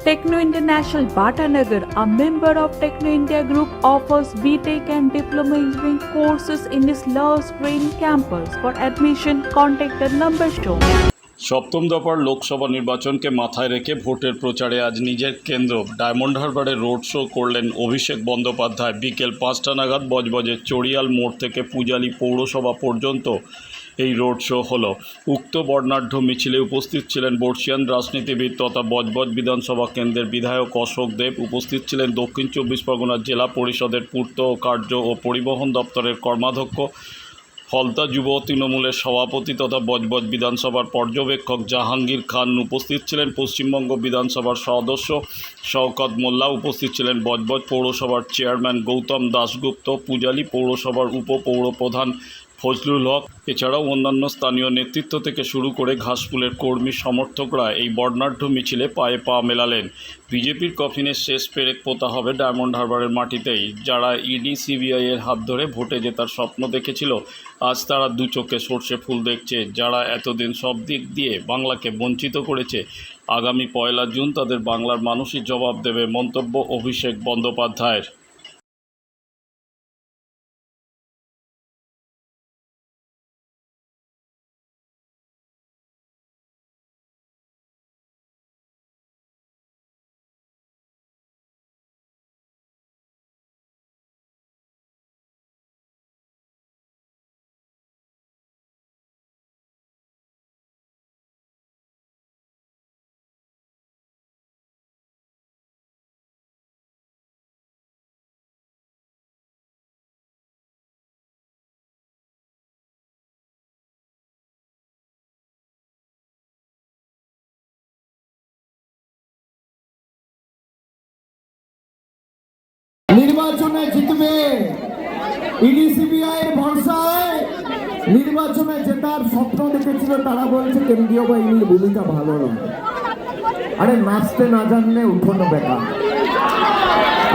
Techno International Bhatanagar, a member of Techno India Group, offers BTEC and Diploma Engineering courses in its Love Green campus. For admission, contact the number shown. সপ্তম দফার লোকসভা নির্বাচনকে মাথায় রেখে ভোটের প্রচারে আজ নিজের কেন্দ্র ডায়মন্ড হারবারে রোড শো করলেন অভিষেক বন্দ্যোপাধ্যায় বিকেল পাঁচটা নাগাদ বজবজের চড়িয়াল মোড় থেকে পূজালি পৌরসভা পর্যন্ত এই রোড শো হলো। উক্ত বর্ণাঢ্য মিছিলে উপস্থিত ছিলেন বর্ষিয়ান রাজনীতিবিদ তথা বজবজ বিধানসভা কেন্দ্রের বিধায়ক অশোক দেব। উপস্থিত ছিলেন দক্ষিণ চব্বিশ পরগনা জেলা পরিষদের পূর্ত কার্য ও পরিবহন দপ্তরের কর্মাধ্যক্ষ ফলতা যুব তৃণমূলের সভাপতি তথা বজবজ বিধানসভার পর্যবেক্ষক জাহাঙ্গীর খান। উপস্থিত ছিলেন পশ্চিমবঙ্গ বিধানসভার সদস্য শওকত মোল্লা। উপস্থিত ছিলেন বজবজ পৌরসভার চেয়ারম্যান গৌতম দাশগুপ্ত। পূজালী পৌরসভার উপপৌরপ্রধান ফজলুল হক। এছাড়াও অন্যান্য স্থানীয় নেতৃত্ব থেকে শুরু করে ঘাসফুলের কর্মী, সমর্থকরা এই বর্ণাঢ্য মিছিলে পায়ে পা মেলালেন। বিজেপির কফিনের শেষ পেরেক পোতা হবে ডায়মন্ড হারবারের মাটিতেই। যারা ইডি, সিবিআই এর হাত ধরে ভোটে জেতার স্বপ্ন দেখেছিল, আজ তারা দু চোখে সর্ষে ফুল দেখছে। যারা এতদিন সব দিক দিয়ে বাংলাকে বঞ্চিত করেছে, আগামী পয়লা জুন তাদের বাংলার মানুষই জবাব দেবে মন্তব্য অভিষেক বন্দ্যোপাধ্যায়ের। নির্বাচনে জিতবে ইডি সিবিআই এর ভরসায় নির্বাচনে জেতার স্বপ্ন দেখেছিল তারা বলছে, কেন্দ্রীয় বাহিনীর ভূমিকা ভালো নয়। আরে নাচতে না জানলে উঠোনো বেকার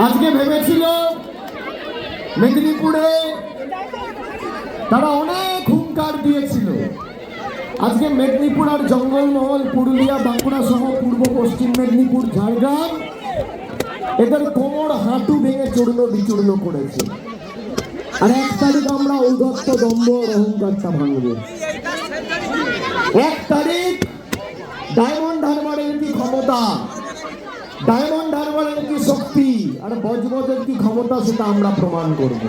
আজকে ভেবেছিল মেদিনীপুরে তারা অনেক হুঙ্কার দিয়েছিল। আজকে মেদিনীপুর আর জঙ্গলমহল, পুরুলিয়া, বাঁকুড়া সহ পূর্ব পশ্চিম মেদিনীপুর, ঝাড়গ্রাম এদের কোমর, হাঁটু ভেঙে চূর্ণ বিচূর্ণ করেছে। আর এক তারিখ আমরা ঔদত্ত দম্ভ অহংকারটা ভাঙবো। এক তারিখ ডায়মন্ড হারবারের কি ক্ষমতা? ডায়মন্ড হারবারের কি শক্তি? আর বজবজের কি ক্ষমতা সেটা আমরা প্রমাণ করব।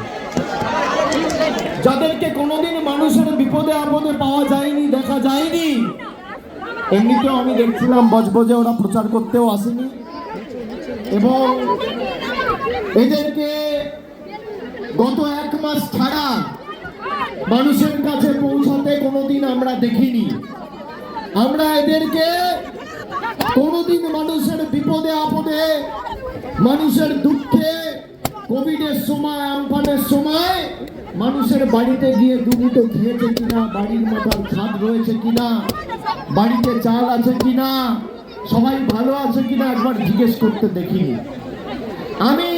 যাদেরকে কোনোদিন মানুষের বিপদে আপদে পাওয়া যায়নি, দেখা যায়নি, এমনিতেও আমি দেখছিলাম বজবজে ওরা প্রচার করতেও আসেনি। এবং এদেরকে গত এক মাস ছাড়া মানুষের কাছে পৌঁছাতে কোনোদিন আমরা দেখিনি। আমরা এদেরকে কোনোদিন মানুষের বিপদে, আপদে, মানুষের দুঃখে, কোভিডের সময়, আমফানের সময় মানুষের বাড়িতে গিয়ে দুমুটো খেয়েছে কিনা, বাড়ির মাথার ছাদ রয়েছে কিনা, বাড়িতে চাল আছে কিনা সবাই ভালো আছে কিনা একবার জিজ্ঞেস করতে দেখিনি। আমি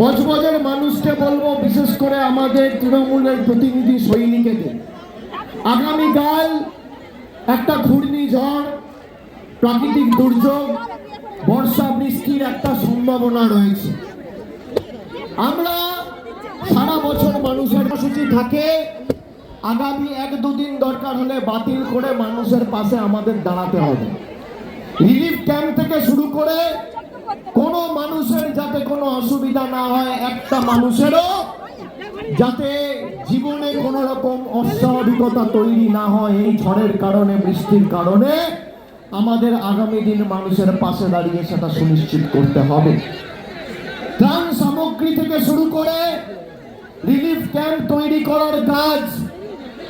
বজবজের মানুষকে বলব, বিশেষ করে আমাদের তৃণমূলের প্রতিনিধি সৈনিকেদের। আগামীকাল একটা ঘূর্ণিঝড়, প্রাকৃতিক দুর্যোগ, বর্ষা, বৃষ্টির একটা সম্ভাবনা রয়েছে। আমরা সারা বছর মানুষের কর্মসূচি থাকে আগামী এক দুদিন দরকার হলে বাতিল করে মানুষের পাশে আমাদের দাঁড়াতে হবে। রিলিফ ক্যাম্প থেকে শুরু করে কোনো মানুষের যাতে কোনো অসুবিধা না হয়, একটা মানুষেরও যাতে জীবনে কোনো রকম অস্বাভাবিকতা তৈরি না হয় এই ঝড়ের কারণে, বৃষ্টির কারণে আমাদের আগামী দিন মানুষের পাশে দাঁড়িয়ে সেটা সুনিশ্চিত করতে হবে। ত্রাণ সামগ্রী থেকে শুরু করে রিলিফ ক্যাম্প তৈরি করার কাজ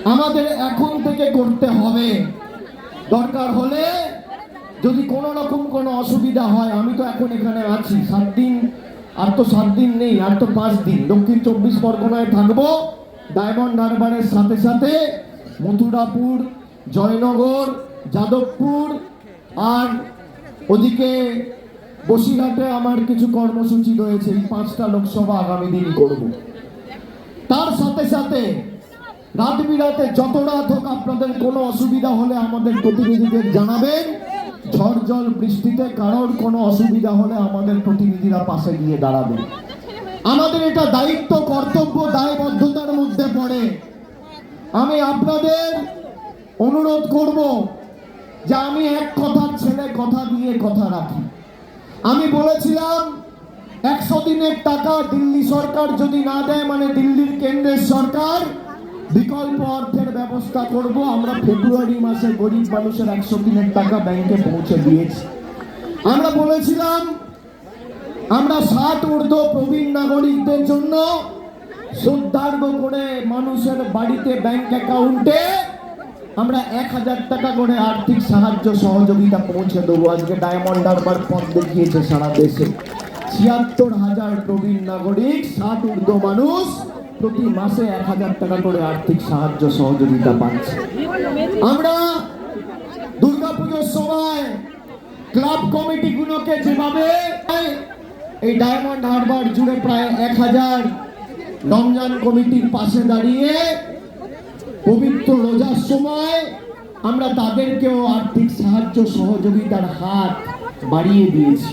আমাদের এখন থেকে করতে হবে। দরকার হলে যদি কোনো রকম কোনো অসুবিধা হয়, আমি তো এখন এখানে আছি। সাত দিন, আর তো সাত দিন নেই, আর তো পাঁচ দিন। দক্ষিণ চব্বিশ পরগনায় থাকব, ডায়মন্ড হারবারের সাথে সাথে মথুরাপুর, জয়নগর, যাদবপুর, আর ওদিকে বসিরহাটে আমার কিছু কর্মসূচি রয়েছে। এই পাঁচটা লোকসভা আগামী দিন করব। তার সাথে সাথে রাত বিরাতে যত রাত হোক আপনাদের কোনো অসুবিধা হলে আমাদের প্রতিনিধিদের জানাবেন। ঝড় জল বৃষ্টিতে কারোর কোনো অসুবিধা হলে আমাদের প্রতিনিধিরা পাশে গিয়ে দাঁড়াবে আমাদের এটা দায়িত্ব, কর্তব্য, দায়বদ্ধতার মধ্যে পড়ে। আমি আপনাদের অনুরোধ করব যে আমি এক কথার ছেলে, কথা দিয়ে কথা রাখি। আমি বলেছিলাম, একশো দিনের টাকা দিল্লি সরকার যদি না দেয় মানে দিল্লির কেন্দ্রের সরকার বিকল্প অর্থের ব্যবস্থা করব। আমরা ফেব্রুয়ারি মাসে গরিব মানুষের একশো দিনের টাকা ব্যাংকে পৌঁছে দিয়েছি। আমরা বলেছিলাম, আমরা ষাট ঊর্ধ্ব প্রবীণ নাগরিকদের জন্য শ্রদ্ধার্ঘ করে মানুষের বাড়িতে ব্যাংক অ্যাকাউন্টে আমরা এক হাজার টাকা করে আর্থিক সাহায্য সহযোগিতা পৌঁছে দেবো। আজকে ডায়মন্ড হারবার পথ দেখিয়েছে সারা দেশে। ছিয়াত্তর হাজার প্রবীণ নাগরিক ষাট ঊর্ধ্ব মানুষ প্রতি মাসে এক হাজার টাকা করে আর্থিক সাহায্য সহযোগিতা পাচ্ছে। আমরা দুর্গাপুজোর সময় ক্লাব কমিটিগুলোকে যেভাবে এই ডায়মন্ড হারবার জুড়ে প্রায় এক হাজার রমজান কমিটির পাশে দাঁড়িয়ে পবিত্র রোজার সময় আমরা তাদেরকেও আর্থিক সাহায্য সহযোগিতার হাত বাড়িয়ে দিয়েছি।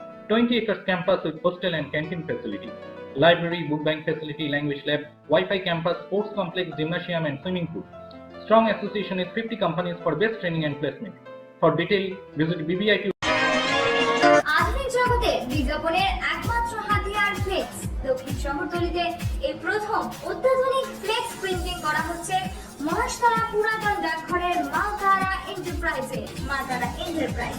20 acres campus with hostel and canteen facility, library, book bank facility, language lab, Wi-Fi campus, sports complex, gymnasium, and swimming pool. Strong association with 50 companies for best training and placement. For detail, visit printing করা হচ্ছে মহাশতলা পুরাতন ডাকঘরের এন্টারপ্রাইজে enterprise